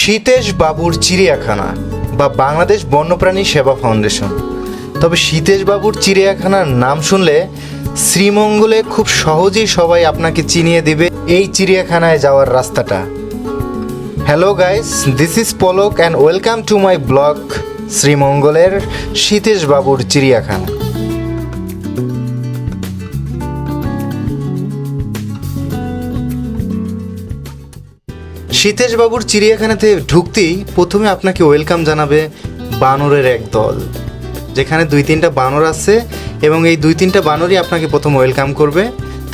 সীতেশ বাবুর চিড়িয়াখানা বা বাংলাদেশ বন্যপ্রাণী সেবা ফাউন্ডেশন। তবে সীতেশ বাবুর চিড়িয়াখানার নাম শুনলে শ্রীমঙ্গলে খুব সহজেই সবাই আপনাকে চিনিয়ে দিবে এই চিড়িয়াখানায় যাওয়ার রাস্তাটা। Hello guys this is Palak and welcome to my blog শ্রীমঙ্গলের সীতেশ বাবুর চিড়িয়াখানা। সীতেশ বাবুর চিড়িয়াখানাতে ঢুকতেই প্রথমে আপনাকে ওয়েলকাম জানাবে বানরের এক দল, যেখানে দুই তিনটা বানর আছে এবং এই দুই তিনটা বানরই আপনাকে প্রথম ওয়েলকাম করবে।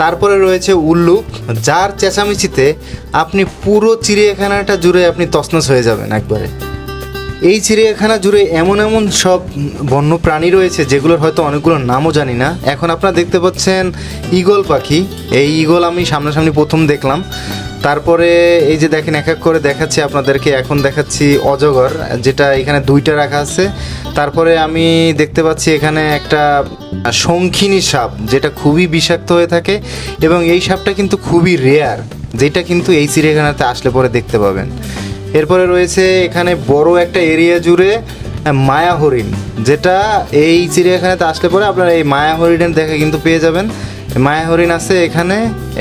তারপরে রয়েছে উল্লুক যার চেঁচামেচিতে আপনি পুরো চিড়িয়াখানাটা জুড়ে আপনি তছনছ হয়ে যাবেন একবারে। এই চিড়িয়াখানা জুড়ে এমন এমন সব বন্য প্রাণী রয়েছে, যেগুলোর হয়তো অনেকগুলোর নামও জানি না। এখন আপনারা দেখতে পাচ্ছেন ঈগল পাখি। এই ঈগল আমি সামনাসামনি প্রথম দেখলাম। তারপরে এই যে দেখেন, এক এক করে দেখাচ্ছি আপনাদেরকে। এখন দেখাচ্ছি অজগর, যেটা এখানে দুইটা রাখা আছে। তারপরে আমি দেখতে পাচ্ছি এখানে একটা শঙ্খিনী সাপ, যেটা খুবই বিষাক্ত হয়ে থাকে, এবং এই সাপটা কিন্তু খুবই রেয়ার যেটা কিন্তু এই চিড়িয়াখানাতে আসলে পরে দেখতে পাবেন। এরপরে রয়েছে এখানে বড় একটা এরিয়া জুড়ে মায়া হরিণ, যেটা এই চিড়িয়াখানাতে আসলে পরে আপনারা এই মায়া হরিণের দেখা কিন্তু পেয়ে যাবেন। মায়া হরিণ আছে এখানে।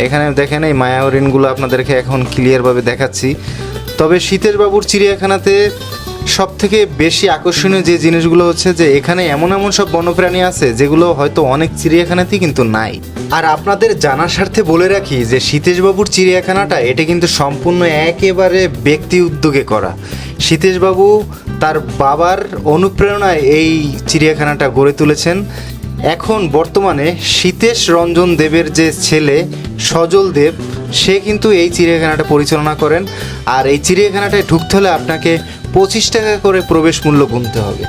এখানে দেখেন এই মায়া হরিণগুলো আপনাদেরকে এখন ক্লিয়ারভাবে দেখাচ্ছি। তবে শীতের বাবুর চিড়িয়াখানাতে সব থেকে বেশি আকর্ষণীয় যে জিনিসগুলো হচ্ছে যে, এখানে এমন এমন সব বন্যপ্রাণী আছে যেগুলো হয়তো অনেক চিড়িয়াখানাতেই কিন্তু নাই। আর আপনাদের জানার স্বার্থে বলে রাখি যে সীতেশবাবুর চিড়িয়াখানাটা, এটা কিন্তু সম্পূর্ণ একেবারে ব্যক্তি উদ্যোগে করা। সীতেশবাবু তার বাবার অনুপ্রেরণায় এই চিড়িয়াখানাটা গড়ে তুলেছেন। এখন বর্তমানে সীতেশ রঞ্জন দেবের যে ছেলে সজল দেব, সে কিন্তু এই চিড়িয়াখানাটা পরিচালনা করেন। আর এই চিড়িয়াখানাটায় ঢুকতে হলে আপনাকে পঁচিশ টাকা করে প্রবেশ মূল্য গুনতে হবে।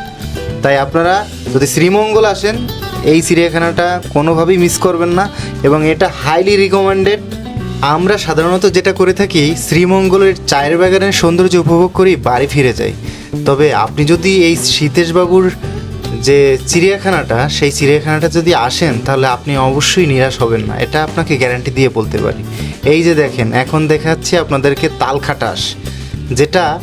তাই আপনারা যদি শ্রীমঙ্গল আসেন, এই চিড়িয়াখানাটা কোনোভাবেই মিস করবেন না এবং এটা হাইলি রিকমেন্ডেড আমরা সাধারণত যেটা করে থাকি, শ্রীমঙ্গলের চায়ের বাগানের সৌন্দর্য উপভোগ করি বাড়ি ফিরে যাই। তবে আপনি যদি এই সীতেশবাবুর যে চিড়িয়াখানাটা, সেই চিড়িয়াখানাটা যদি আসেন, তাহলে আপনি অবশ্যই নিরাশ হবেন না। এটা আপনাকে গ্যারান্টি দিয়ে বলতে পারি। এই যে দেখেন, এখন দেখাচ্ছি আপনাদেরকে তাল খাটাস যেটা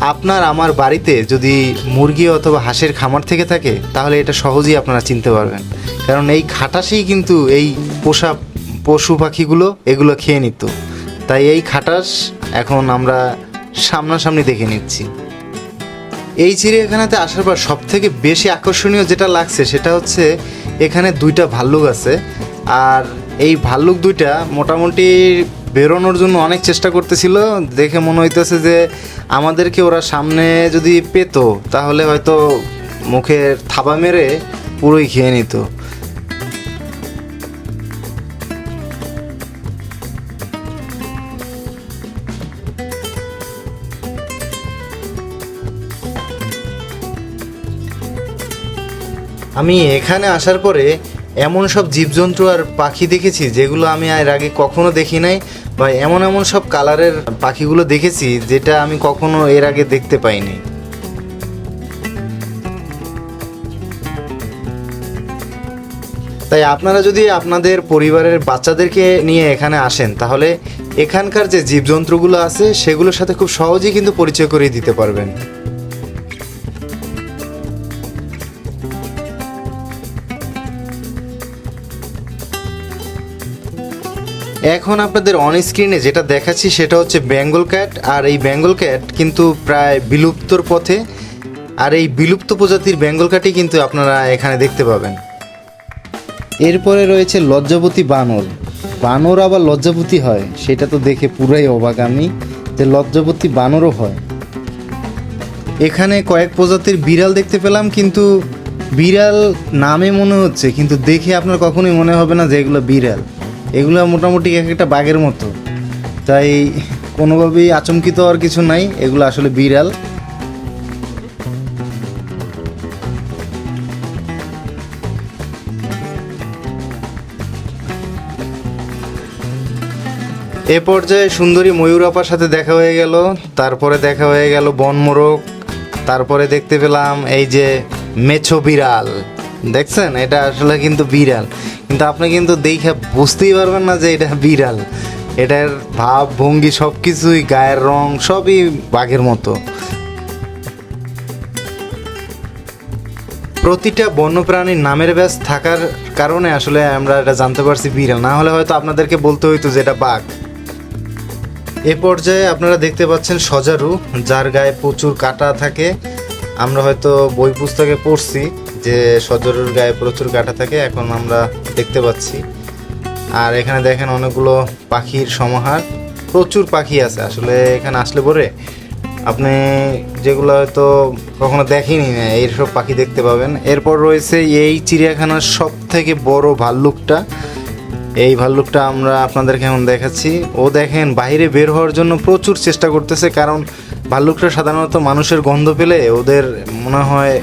আপনার আমার বাড়িতে যদি মুরগি অথবা হাঁসের খামার থেকে থাকে, তাহলে এটা সহজেই আপনারা চিনতে পারবেন। কারণ এই খাটাসেই কিন্তু এই পোষা পশু পাখিগুলো এগুলো খেয়ে নিত। তাই এই খাটাস এখন আমরা সামনাসামনি দেখে নিচ্ছি। এই চিড়িয়াখানাতে আসার পর সব থেকে বেশি আকর্ষণীয় যেটা লাগছে সেটা হচ্ছে এখানে দুইটা ভাল্লুক আছে। আর এই ভাল্লুক দুইটা মোটামুটি বেরোনোর জন্য অনেক চেষ্টা করতেছিল। দেখে মনে হইতেছে যে আমাদেরকে ওরা সামনে যদি পেত, তাহলে হয়তো মুখের থাবা মেরে পুরোই খেয়ে নিত। আমি এখানে আসার পরে এমন সব জীবজন্তু আর পাখি দেখেছি যেগুলো আমি আর আগে কখনো দেখি নাই বা এমন এমন সব কালারের পাখিগুলো দেখেছি যেটা আমি কখনো এর আগে দেখতে পাইনি। তাই আপনারা যদি আপনাদের পরিবারের বাচ্চাদেরকে নিয়ে এখানে আসেন, তাহলে এখানকার যে জীবজন্তুগুলো আছে সেগুলোর সাথে খুব সহজেই কিন্তু পরিচয় করিয়ে দিতে পারবেন। এখন আপনাদের অন স্ক্রিনে যেটা দেখাচ্ছি সেটা হচ্ছে বেঙ্গল ক্যাট আর এই বেঙ্গল ক্যাট কিন্তু প্রায় বিলুপ্তর পথে। আর এই বিলুপ্ত প্রজাতির বেঙ্গল ক্যাটই কিন্তু আপনারা এখানে দেখতে পাবেন। এরপরে রয়েছে লজ্জাবতী বানর। বানর আবার লজ্জাবতী হয়, সেটা তো দেখে পুরাই অবাক আমি যে লজ্জাবতী বানরও হয়। এখানে কয়েক প্রজাতির বিড়াল দেখতে পেলাম, কিন্তু বিড়াল নামে মনে হচ্ছে, কিন্তু দেখে আপনার কখনোই মনে হবে না যে এগুলো বিড়াল। এগুলো মোটামুটি এক একটা বাঘের মতো। তাই কোনোভাবেই আচমকিত আর কিছু নাই, এগুলো আসলে বিড়াল। এ পর্যায়ে সুন্দরী ময়ূর আপার সাথে দেখা হয়ে গেল, তারপরে দেখা হয়ে গেল বনমোরগ তারপরে দেখতে পেলাম এই যে মেছো বিড়াল। দেখছেন? এটা আসলে কিন্তু বিড়াল। কিন্তু আপনি কিন্তু দেখে বুঝতেই পারবেন না যে এটা বিড়াল। এটার ভাব, ভঙ্গি সব কিছুই গায়ের রং সবই বাঘের মতো। প্রতিটা বন্যপ্রাণীর নামের ব্যাস থাকার কারণে আসলে আমরা এটা জানতে পারছি বিড়াল। না হলে হয়তো আপনাদেরকে বলতে হইতো যে এটা বাঘ। এ পর্যায়ে আপনারা দেখতে পাচ্ছেন সজারু, যার গায়ে প্রচুর কাটা থাকে। আমরা হয়তো বই পুস্তকে পড়ছি। যে সজারুর গায়ে প্রচুর কাটা থাকে, এখন আমরা দেখতে পাচ্ছি। আর এখানে দেখেন অনেকগুলো পাখির সমাহার। প্রচুর পাখি আছে, আসলে এখানে আসলে পরে আপনি যেগুলো হয়তো কখনো দেখেনি না, এইসব পাখি দেখতে পাবেন। এরপর রয়েছে এই চিড়িয়াখানার সব থেকে বড় ভাল্লুকটা। এই ভাল্লুকটা আমরা আপনাদেরকে এখন দেখাচ্ছি। ও দেখেন, বাইরে বের হওয়ার জন্য প্রচুর চেষ্টা করতেছে, কারণ ভাল্লুকটা সাধারণত মানুষের গন্ধ পেলে ওদের মনে হয়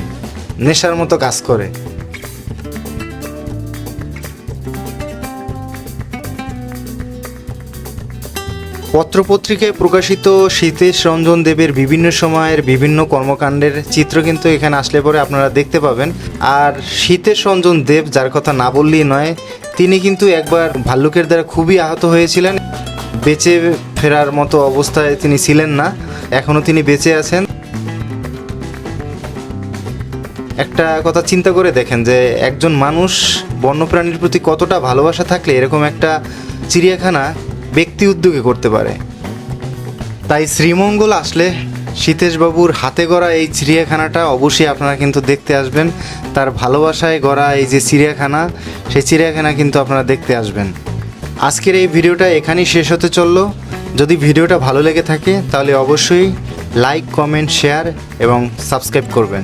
নেশার মতো কাজ করে। পত্রপত্রিকায় প্রকাশিত শীতেশ রঞ্জন দেবের বিভিন্ন সময়ের বিভিন্ন কর্মকাণ্ডের চিত্র কিন্তু এখানে আসলে পরে আপনারা দেখতে পাবেন। আর শীতেশ রঞ্জন দেব যার কথা না বললেই নয়, তিনি কিন্তু একবার ভাল্লুকের দ্বারা খুবই আহত হয়েছিলেন। বেঁচে ফেরার মতো অবস্থায় তিনি ছিলেন না এখনও তিনি বেঁচে আছেন। একটা কথা চিন্তা করে দেখেন যে একজন মানুষ বন্যপ্রাণীর প্রতি কতটা ভালোবাসা থাকলে এরকম একটা চিড়িয়াখানা ব্যক্তি উদ্যোগে করতে পারে। তাই শ্রীমঙ্গল আসলে সীতেশবাবুর হাতে গড়া এই চিড়িয়াখানাটা অবশ্যই আপনারা কিন্তু দেখতে আসবেন। তার ভালোবাসায় গড়া এই যে চিড়িয়াখানা, সেই চিড়িয়াখানা কিন্তু আপনারা দেখতে আসবেন। আজকের এই ভিডিওটা এখানেই শেষ হতে চলল। যদি ভিডিওটা ভালো লেগে থাকে তাহলে অবশ্যই লাইক, কমেন্ট, শেয়ার এবং সাবস্ক্রাইব করবেন।